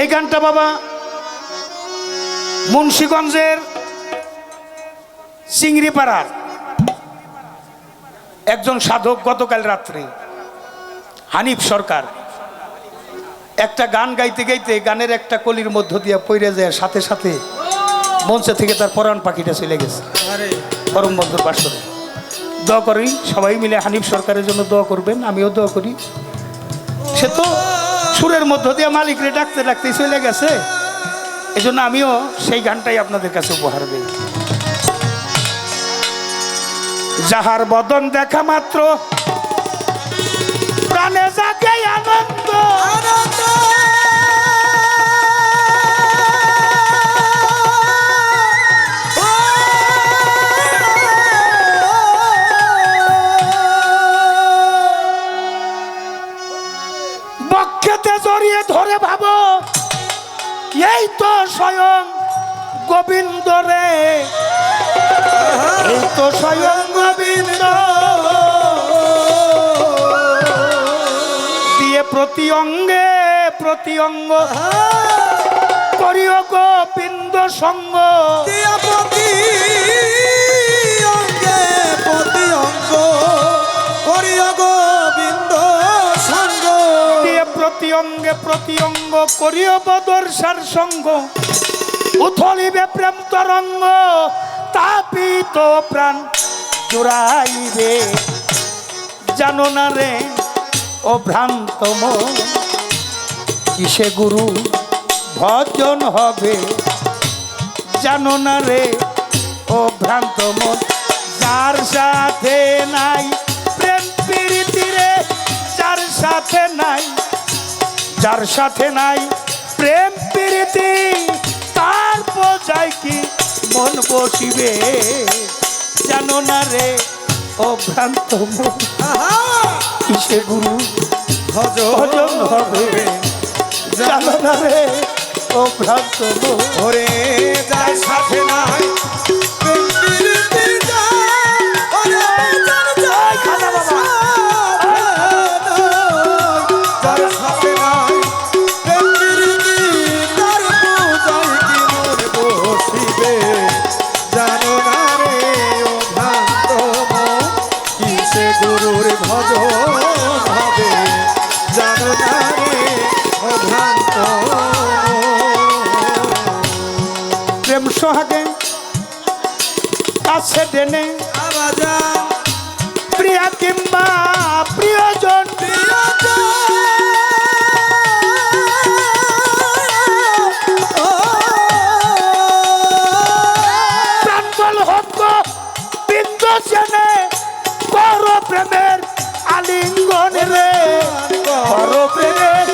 এই গানটা বাবা মুন্সীগঞ্জের চিংড়িপাড়ার একজন সাধক গতকাল রাত্রে, হানিফ সরকার, একটা গান গাইতে গাইতে গানের একটা কলির মধ্য দিয়ে পইরে যায়, সাথে সাথে মঞ্চে থেকে তার পরাণ পাখিটা চলে গেছে, পরম বন্ধুর বাসরে। দোয়া করি সবাই মিলে হানিফ সরকারের জন্য দোয়া করবেন, আমিও দোয়া করি। সে তো সুরের মধ্য দিয়ে মালিকরে ডাকতে ডাকতে চলে গেছে। এই জন্য আমিও সেই গানটাই আপনাদের কাছে উপহার দিই। যাহার বদন দেখা মাত্র, প্রাণে জাগে বক্ষেতে জড়িয়ে ধরে ভাবো, এই তো স্বয়ং গোবিন্দ রে। এই তো স্বয়ং গোবিন্দ। দিয়ে প্রতি অঙ্গে, প্রতি অঙ্গ করিও গোবিন্দ সঙ্গ। দিয়া প্রতি অঙ্গে, প্রতি অঙ্গ প্রতি অঙ্গে প্রতি অঙ্গ করিও বদর্শার সঙ্গ। উথলিবে প্রেম তরঙ্গ তাপিত প্রাণ জোড়াইবে। জানো না রে ও ভ্রান্ত মন, কিসে গুরু ভজন হবে? জানো না রে ও ভ্রান্ত যার সাথে নাই প্রেম প্রীতি রে যার সাথে নাই যার সাথে নাই প্রেম প্রীতি তার বোঝায় কি মন বসিবে? জানো না রে ও ভ্রান্ত আহা! কিসে গুরু ভজন হবে? জানো না রে ও ভ্রান্ত ওরে যার সাথে নাই কাছে টেনে প্রিয়া কিংবা প্রিয়জন। প্রাঞ্জল হোক বিন্দ সেনে কর প্রেমের আলিঙ্গন রে। কর প্রেমের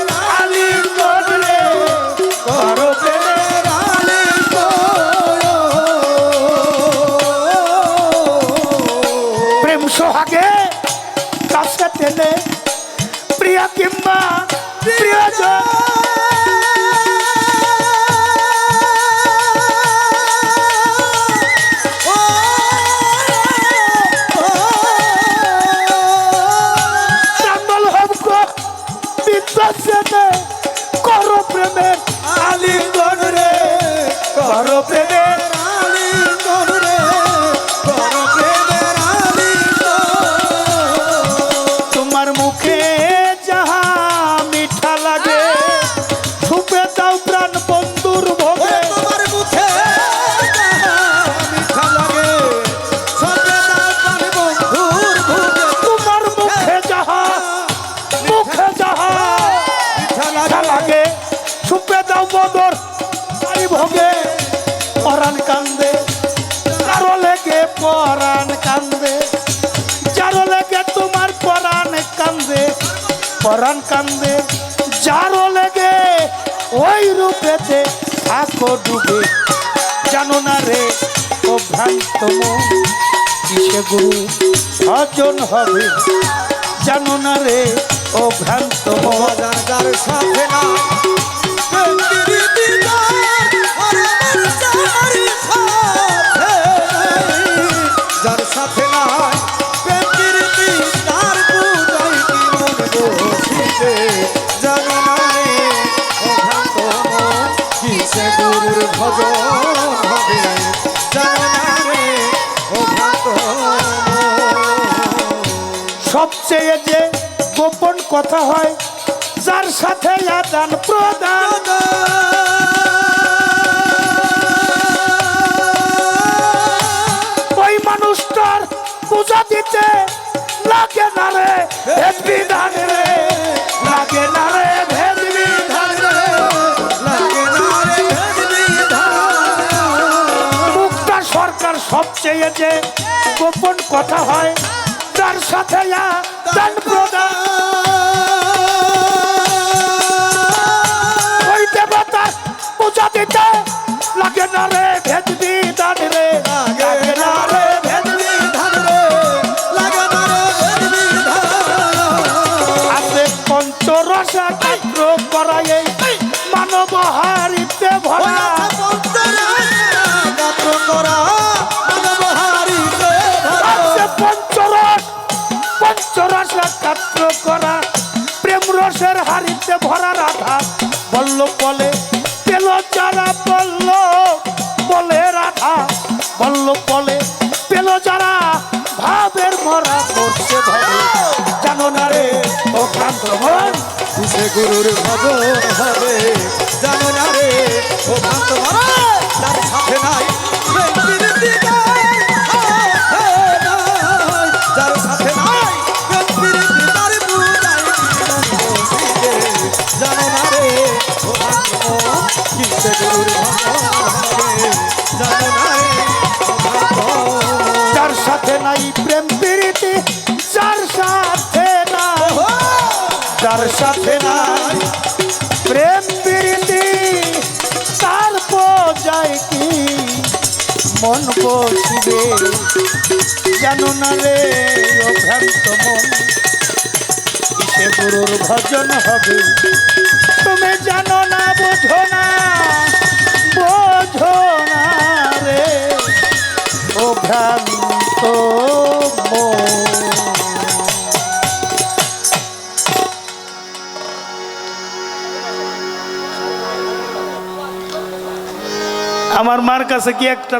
কর প্রেমের তোমার মুখে যাহা মিঠা লাগে সুপে দাও প্রাণ বন্ধুর ভোগে। তোমার মুখে যাহা মুখে যাহা মিঠা লাগে। সুপে দাও আই ভোগে। পরাণ কান্দে, কারও লেগে পরাণ কান্দে, যারো লেগে তোমার পরাণ কান্দে পরাণ কান্দে, যারো লেগে ওই রূপেতে থাকো ডুবে। জানো না রে, ও ভ্রান্ত কিসে গুরু ভজন হবে? জানো না রে, ও ভ্রান্ত সাথে না সবচেয়ে যে গোপন কথা হয়, যার সাথে আদান প্রদান। ওই মানুষটার পূজা দিতে লাগে না রে ভেদ যে গোপন কথা হয়। তার সাথে রসের ভরা রাধা। বলল, বলে পেল যারা বলল? বলে রাধা। বলল, বলে পেল যারা ভাবের মরা করছে ভাবে জানো না রে, ও কান্ত মন কিসে গুরুর ভজন হবে? জানো না রে, ও ভক্ত মারা তার সাথে নাই যার সাথে নাই। প্রেম প্রীতি তার যায় কি? মন বসিবে জানো না রে ভ্রান্ত মন। কিসে গুরুর ভজন হবে? তুমি জানো না, বোঝো না বোঝো না রে। ও ভ্রান্ত আমার মার কাছে কি একটা